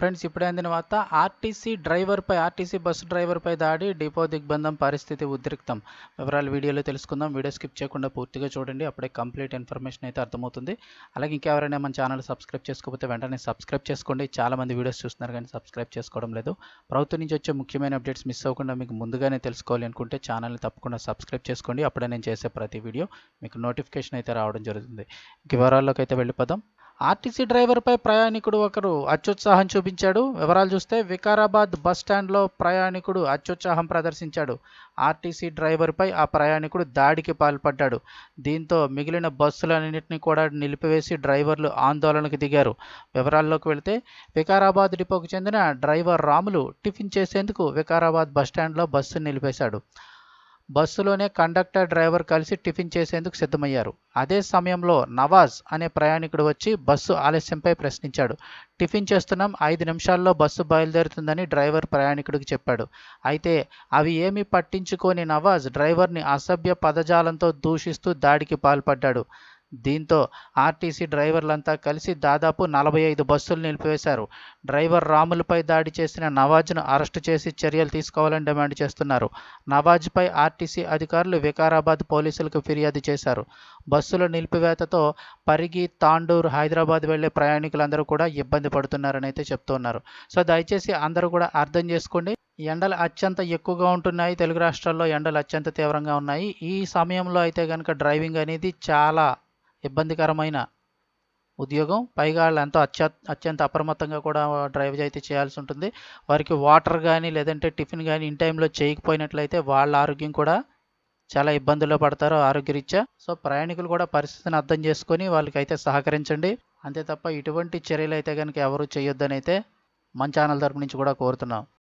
Friends ఇప్పుడే అందిన వార్త ఆర్టీసీ డ్రైవర్పై ఆర్టీసీ బస్సు డ్రైవర్పై దాడి డిపో దిగ్బంధం పరిస్థితి ఉద్రిక్తం. వివరాలు వీడియోలో తెలుసుకుందాం. వీడియో స్కిప్ చేయకుండా పూర్తిగా చూడండి. అప్పుడే కంప్లీట్ ఇన్ఫర్మేషన్ అయితే అర్థమవుతుంది. అలాగే ఇంకెవరైనా మన ఛానల్ సబ్స్క్రైబ్ చేసుకోకపోతే వెంటనే సబ్స్క్రైబ్ చేసుకోండి. చాలామంది వీడియోస్ చూస్తున్నారు కానీ సబ్స్క్రైబ్ చేసుకోవడం లేదు. ప్రభుత్వం నుంచి వచ్చే ముఖ్యమైన అప్డేట్స్ మిస్ అవ్వకుండా మీకు ముందుగానే తెలుసుకోవాలి అనుకుంటే ఛానల్ని తప్పకుండా సబ్స్క్రైబ్ చేసుకోండి. అప్పుడే నేను చేసే ప్రతి వీడియో మీకు నోటిఫికేషన్ అయితే రావడం జరుగుతుంది. ఇంక వివరాల్లోకి అయితే వెళ్ళిపోదాం. ఆర్టీసీ డ్రైవర్పై ప్రయాణికుడు ఒకరు అత్యుత్సాహం చూపించాడు. వివరాలు చూస్తే వికారాబాద్ బస్ స్టాండ్లో ప్రయాణికుడు అత్యుత్సాహం ప్రదర్శించాడు. ఆర్టీసీ డ్రైవర్పై ఆ ప్రయాణికుడు దాడికి పాల్పడ్డాడు. దీంతో మిగిలిన బస్సులన్నింటినీ కూడా నిలిపివేసి డ్రైవర్లు ఆందోళనకు దిగారు. వివరాల్లోకి వెళితే వికారాబాద్ డిపోకు చెందిన డ్రైవర్ రాములు టిఫిన్ చేసేందుకు వికారాబాద్ బస్ స్టాండ్లో బస్సు నిలిపేశాడు. బస్సులోనే కండక్టర్ డ్రైవర్ కలిసి టిఫిన్ చేసేందుకు సిద్ధమయ్యారు. అదే సమయంలో నవాజ్ అనే ప్రయాణికుడు వచ్చి బస్సు ఆలస్యంపై ప్రశ్నించాడు. టిఫిన్ చేస్తున్నాం ఐదు నిమిషాల్లో బస్సు బయలుదేరుతుందని డ్రైవర్ ప్రయాణికుడికి చెప్పాడు. అయితే అవి ఏమీ పట్టించుకోని నవాజ్ డ్రైవర్ని అసభ్య పదజాలంతో దూషిస్తూ దాడికి పాల్పడ్డాడు. దీంతో ఆర్టీసీ డ్రైవర్లంతా కలిసి దాదాపు నలభై ఐదు బస్సులు నిలిపివేశారు. డ్రైవర్ రాములపై దాడి చేసిన నవాజ్ను అరెస్టు చేసి చర్యలు తీసుకోవాలని డిమాండ్ చేస్తున్నారు. నవాజ్పై ఆర్టీసీ అధికారులు వికారాబాద్ పోలీసులకు ఫిర్యాదు చేశారు. బస్సుల నిలిపివేతతో పరిగి తాండూర్ హైదరాబాద్ వెళ్ళే ప్రయాణికులందరూ కూడా ఇబ్బంది పడుతున్నారని అయితే చెప్తున్నారు. సో దయచేసి అందరూ కూడా అర్థం చేసుకోండి. ఎండలు అత్యంత ఎక్కువగా ఉంటున్నాయి. తెలుగు రాష్ట్రాల్లో ఎండలు అత్యంత తీవ్రంగా ఉన్నాయి. ఈ సమయంలో అయితే కనుక డ్రైవింగ్ అనేది చాలా ఇబ్బందికరమైన ఉద్యోగం. పైగా వాళ్ళు ఎంతో అత్య అత్యంత అప్రమత్తంగా కూడా డ్రైవ్ అయితే చేయాల్సి ఉంటుంది. వారికి వాటర్ కానీ లేదంటే టిఫిన్ కానీ ఇన్ టైంలో చేయకపోయినట్లయితే వాళ్ళ ఆరోగ్యం కూడా చాలా ఇబ్బందుల్లో పడతారు ఆరోగ్యరీత్యా. సో ప్రయాణికులు కూడా పరిస్థితిని అర్థం చేసుకొని వాళ్ళకి అయితే సహకరించండి. అంతే తప్ప ఇటువంటి చర్యలు అయితే కనుక ఎవరు చేయొద్దని అయితే మన ఛానల్ తరపు నుంచి కూడా కోరుతున్నాం.